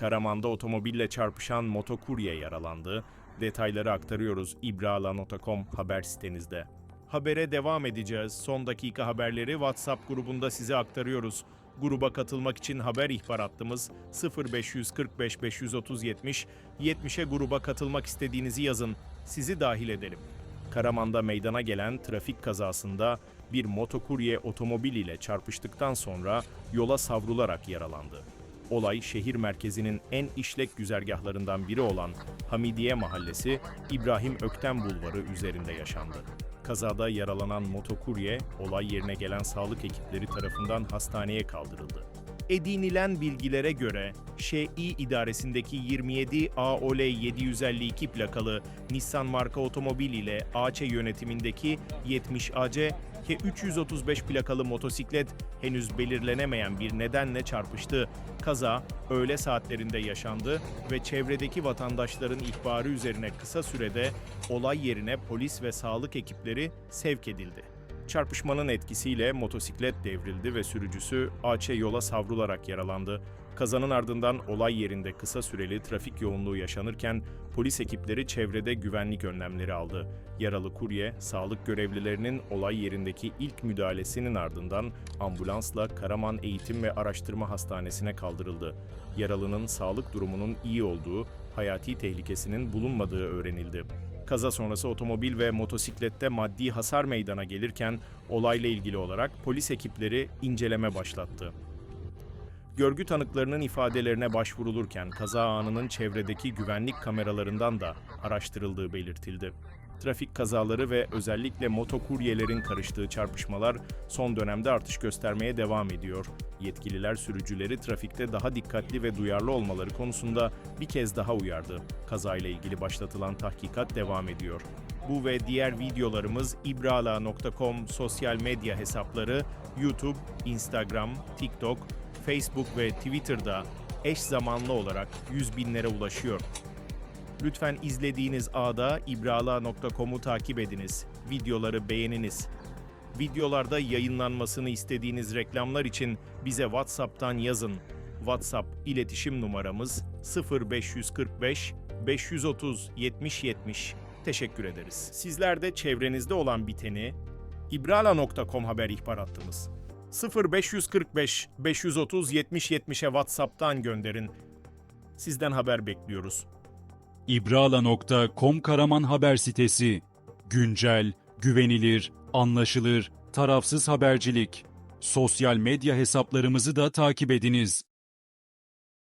Karaman'da otomobille çarpışan motokurye yaralandı. Detayları aktarıyoruz ibrala.com haber sitenizde. Habere devam edeceğiz. Son dakika haberleri WhatsApp grubunda size aktarıyoruz. Gruba katılmak için haber ihbar hattımız 0545 530 70 70'e gruba katılmak istediğinizi yazın. Sizi dahil edelim. Karaman'da meydana gelen trafik kazasında bir motokurye otomobil ile çarpıştıktan sonra yola savrularak yaralandı. Olay şehir merkezinin en işlek güzergahlarından biri olan Hamidiye Mahallesi İbrahim Ökten Bulvarı üzerinde yaşandı. Kazada yaralanan motokurye olay yerine gelen sağlık ekipleri tarafından hastaneye kaldırıldı. Edinilen bilgilere göre Şİ idaresindeki 27 AOL 752 plakalı Nissan marka otomobil ile AC yönetimindeki 70 AC ve 335 plakalı motosiklet henüz belirlenemeyen bir nedenle çarpıştı. Kaza öğle saatlerinde yaşandı ve çevredeki vatandaşların ihbarı üzerine kısa sürede olay yerine polis ve sağlık ekipleri sevk edildi. Çarpışmanın etkisiyle motosiklet devrildi ve sürücüsü AC yola savrularak yaralandı. Kazanın ardından olay yerinde kısa süreli trafik yoğunluğu yaşanırken polis ekipleri çevrede güvenlik önlemleri aldı. Yaralı kurye, sağlık görevlilerinin olay yerindeki ilk müdahalesinin ardından ambulansla Karaman Eğitim ve Araştırma Hastanesi'ne kaldırıldı. Yaralının sağlık durumunun iyi olduğu, hayati tehlikesinin bulunmadığı öğrenildi. Kaza sonrası otomobil ve motosiklette maddi hasar meydana gelirken olayla ilgili olarak polis ekipleri inceleme başlattı. Görgü tanıklarının ifadelerine başvurulurken kaza anının çevredeki güvenlik kameralarından da araştırıldığı belirtildi. Trafik kazaları ve özellikle motokuryelerin karıştığı çarpışmalar son dönemde artış göstermeye devam ediyor. Yetkililer sürücüleri trafikte daha dikkatli ve duyarlı olmaları konusunda bir kez daha uyardı. Kazayla ilgili başlatılan tahkikat devam ediyor. Bu ve diğer videolarımız ibrala.com sosyal medya hesapları, YouTube, Instagram, TikTok, Facebook ve Twitter'da eş zamanlı olarak yüz binlere ulaşıyor. Lütfen izlediğiniz ağda ibrala.com'u takip ediniz. Videoları beğeniniz. Videolarda yayınlanmasını istediğiniz reklamlar için bize WhatsApp'tan yazın. WhatsApp iletişim numaramız 0545 530 70 70. Teşekkür ederiz. Sizler de çevrenizde olan biteni ibrala.com haber ihbar hattımız 0545 530 70 70'e WhatsApp'tan gönderin. Sizden haber bekliyoruz. İbrala.com Karaman haber sitesi. Güncel, güvenilir, anlaşılır, tarafsız habercilik. Sosyal medya hesaplarımızı da takip ediniz.